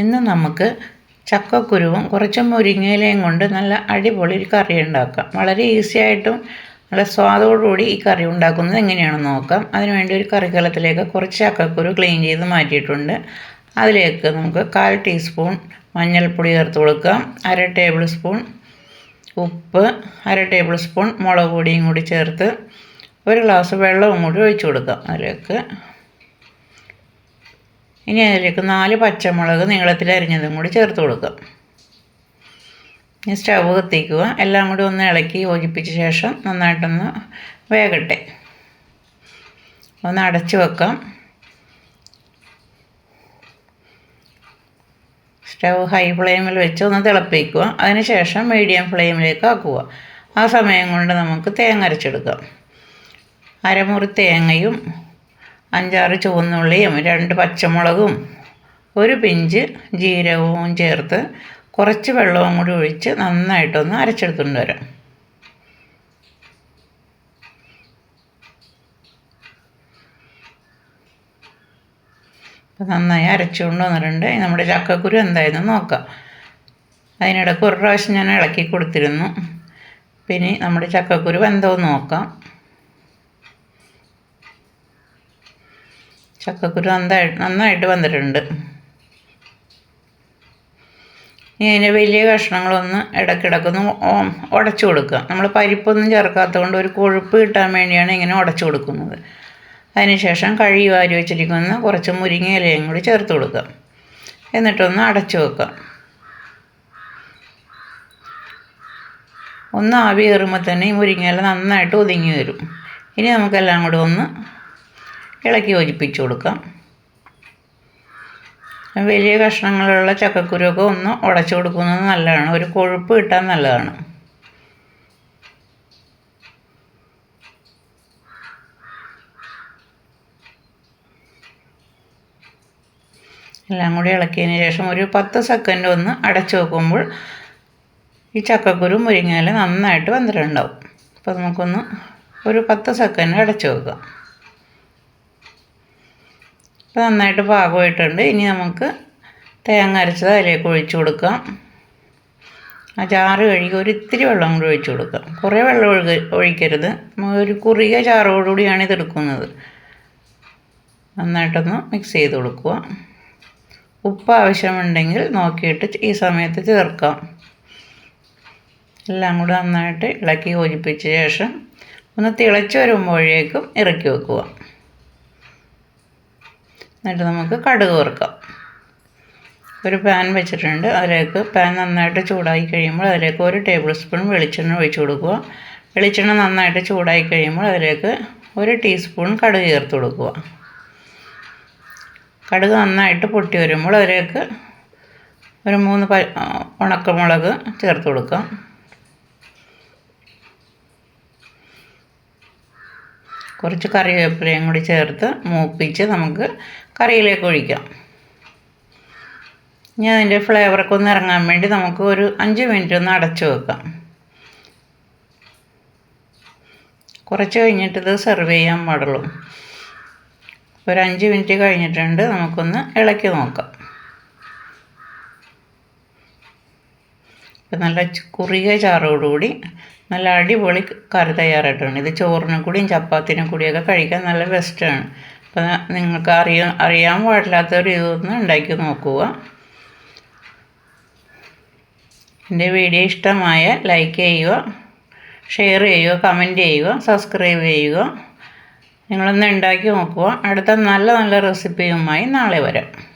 ഇന്ന് നമുക്ക് ചക്കക്കുരുവും കുറച്ച് മുരിങ്ങയിലയും കൊണ്ട് നല്ല അടിപൊളി ഒരു കറി ഉണ്ടാക്കാം. വളരെ ഈസി ആയിട്ടും നല്ല സ്വാദോടുകൂടി ഈ കറി ഉണ്ടാക്കുന്നത് എങ്ങനെയാണെന്ന് നോക്കാം. അതിനുവേണ്ടി ഒരു കറിക്കലത്തിലേക്ക് കുറച്ച് ചക്കക്കുരു ക്ലീൻ ചെയ്ത് മാറ്റിയിട്ടുണ്ട്. അതിലേക്ക് നമുക്ക് കാൽ ടീസ്പൂൺ മഞ്ഞൾപ്പൊടി ചേർത്ത് കൊടുക്കാം. അര ടേബിൾ സ്പൂൺ ഉപ്പ് അര ടേബിൾ സ്പൂൺ മുളക് പൊടിയും കൂടി ചേർത്ത് ഒരു ഗ്ലാസ് വെള്ളവും കൂടി ഒഴിച്ചു കൊടുക്കാം. അതിലേക്ക് ഇനി അതിലേക്ക് നാല് പച്ചമുളക് നീളത്തിൽ അരിഞ്ഞതും കൂടി ചേർത്ത് കൊടുക്കുക ഇനി സ്റ്റവ് കത്തിക്കുക. എല്ലാം കൂടി ഒന്ന് ഇളക്കി യോജിപ്പിച്ച ശേഷം നന്നായിട്ടൊന്ന് വേകട്ടെ. ഒന്ന് അടച്ചു വെക്കാം. സ്റ്റവ് ഹൈ ഫ്ലെയിമിൽ വെച്ച് ഒന്ന് തിളപ്പിക്കുക. അതിനുശേഷം മീഡിയം ഫ്ലെയിമിലേക്ക് ആക്കുക. ആ സമയം കൊണ്ട് നമുക്ക് തേങ്ങ അരച്ചെടുക്കാം. അരമുറി തേങ്ങയും അഞ്ചാറ് ചുവന്നുള്ളിയും രണ്ട് പച്ചമുളകും ഒരു പിഞ്ച് ജീരകവും ചേർത്ത് കുറച്ച് വെള്ളവും കൂടി ഒഴിച്ച് നന്നായിട്ടൊന്ന് അരച്ചെടുത്തുകൊണ്ട് വരാം നന്നായി അരച്ചുകൊണ്ട് വന്നിട്ടുണ്ട്. നമ്മുടെ ചക്കക്കുരു എന്തായിരുന്നു നോക്കാം. അതിനിടയ്ക്ക് ഒരു പ്രാവശ്യം ഞാൻ ഇളക്കി കൊടുത്തിരുന്നു. പിന്നെ നമ്മുടെ ചക്കക്കുരു വെന്തോ നോക്കാം. ചക്കക്കുരു നന്നായി നന്നായിട്ട് വന്നിട്ടുണ്ട്. ഇനി അതിന്റെ വലിയ കഷ്ണങ്ങളൊന്ന് ഇടയ്ക്കിടയ്ക്കൊന്ന് ഉടച്ചു കൊടുക്കുക. നമ്മൾ പരിപ്പൊന്നും ചേർക്കാത്തത് കൊണ്ട് ഒരു കൊഴുപ്പ് കിട്ടാൻ വേണ്ടിയാണ് ഇങ്ങനെ ഉടച്ചു കൊടുക്കുന്നത്. അതിനുശേഷം കഴുകി വാരി വെച്ചിരിക്കുന്ന കുറച്ച് മുരിങ്ങ ഇലയും കൂടി ചേർത്ത് കൊടുക്കുക. എന്നിട്ടൊന്ന് അടച്ചു വെക്കുക. ഒന്ന് ആവി കയറുമ്പോൾ തന്നെ ഈ മുരിങ്ങയില നന്നായിട്ട് ഒതുങ്ങി വരും. ഇനി നമുക്കെല്ലാം കൂടി ഒന്ന് ഇളക്കി യോജിപ്പിച്ച് കൊടുക്കാം. വലിയ കഷ്ണങ്ങളുള്ള ചക്കക്കുരുവൊക്കെ ഒന്ന് ഉടച്ചു കൊടുക്കുന്നത് നല്ലതാണ്. ഒരു കൊഴുപ്പ് കിട്ടാൻ നല്ലതാണ്. എല്ലാം കൂടി ഇളക്കിയതിന് ശേഷം ഒരു പത്ത് സെക്കൻഡ് ഒന്ന് അടച്ചു വെക്കുമ്പോൾ ഈ ചക്കക്കുരു മുരിങ്ങയില നന്നായിട്ട് വന്നിട്ടുണ്ടാവും. അപ്പോൾ നമുക്കൊന്ന് ഒരു പത്ത് സെക്കൻഡ് അടച്ചു വെക്കാം. അപ്പോൾ നന്നായിട്ട് പാകമായിട്ടുണ്ട്. ഇനി നമുക്ക് തേങ്ങ അരച്ചത് അതിലേക്ക് ഒഴിച്ചു കൊടുക്കാം. ആ ചാറ് കഴുകി ഒരു ഇത്തിരി വെള്ളം കൂടി ഒഴിച്ചു കൊടുക്കാം. കുറേ വെള്ളം ഒഴുക ഒഴിക്കരുത്. ഒരു കുറിയ ചാറോടുകൂടിയാണ് ഇതെടുക്കുന്നത് നന്നായിട്ടൊന്ന് മിക്സ് ചെയ്ത് കൊടുക്കുക. ഉപ്പ് ആവശ്യമുണ്ടെങ്കിൽ നോക്കിയിട്ട് ഈ സമയത്ത് ചേർക്കാം. എല്ലാം കൂടി നന്നായിട്ട് ഇളക്കി യോജിപ്പിച്ച ശേഷം ഒന്ന് തിളച്ച് വരുമ്പോഴേക്കും ഇറക്കി വെക്കുക. എന്നിട്ട് നമുക്ക് കടുക് വറുക്കാം. ഒരു പാൻ വെച്ചിട്ടുണ്ട്. അതിലേക്ക് പാൻ നന്നായിട്ട് ചൂടായി കഴിയുമ്പോൾ അതിലേക്ക് ഒരു ടേബിൾ സ്പൂൺ വെളിച്ചെണ്ണ ഒഴിച്ചു കൊടുക്കുക. വെളിച്ചെണ്ണ നന്നായിട്ട് ചൂടായി കഴിയുമ്പോൾ അതിലേക്ക് ഒരു ടീസ്പൂൺ കടുക് ചേർത്ത് കൊടുക്കുക. കടുക് നന്നായിട്ട് പൊട്ടി വരുമ്പോൾ അതിലേക്ക് ഒരു മൂന്ന് പ ഉണക്കമുളക് ചേർത്ത് കൊടുക്കാം. കുറച്ച് കറിവേപ്പിലയും കൂടി ചേർത്ത് മൂപ്പിച്ച് നമുക്ക് കറിയിലേക്ക് ഒഴിക്കാം. ഇനി അതിന്റെ ഫ്ലേവറൊക്കെ ഒന്ന് ഇറങ്ങാൻ വേണ്ടി നമുക്ക് ഒരു അഞ്ച് മിനിറ്റ് ഒന്ന് അടച്ചു വെക്കാം. കുറച്ച് കഴിഞ്ഞിട്ട് ഇത് സെർവ് ചെയ്യാൻ പാടുള്ളൂ. ഒരു അഞ്ച് മിനിറ്റ് കഴിഞ്ഞിട്ടുണ്ട്. നമുക്കൊന്ന് ഇളക്കി നോക്കാം. നല്ല കുറിയ ചാറോടുകൂടി നല്ല അടിപൊളി കറി തയ്യാറായിട്ടുണ്ട് ഇത് ചോറിനും കൂടിയും ചപ്പാത്തിനും കൂടിയൊക്കെ കഴിക്കാൻ നല്ല ബെസ്റ്റാണ് അപ്പം നിങ്ങൾക്ക് അറിയാൻ അറിയാൻ പാടില്ലാത്തൊരു ഇതൊന്ന് ഉണ്ടാക്കി നോക്കുക. എന്റെ വീഡിയോ ഇഷ്ടമായ ലൈക്ക് ചെയ്യുക ഷെയർ ചെയ്യുക കമന്റ് ചെയ്യുക സബ്സ്ക്രൈബ് ചെയ്യുക. നിങ്ങളൊന്ന് ഉണ്ടാക്കി നോക്കുക. അടുത്ത നല്ല നല്ല റെസിപ്പിയുമായി നാളെ വരാം.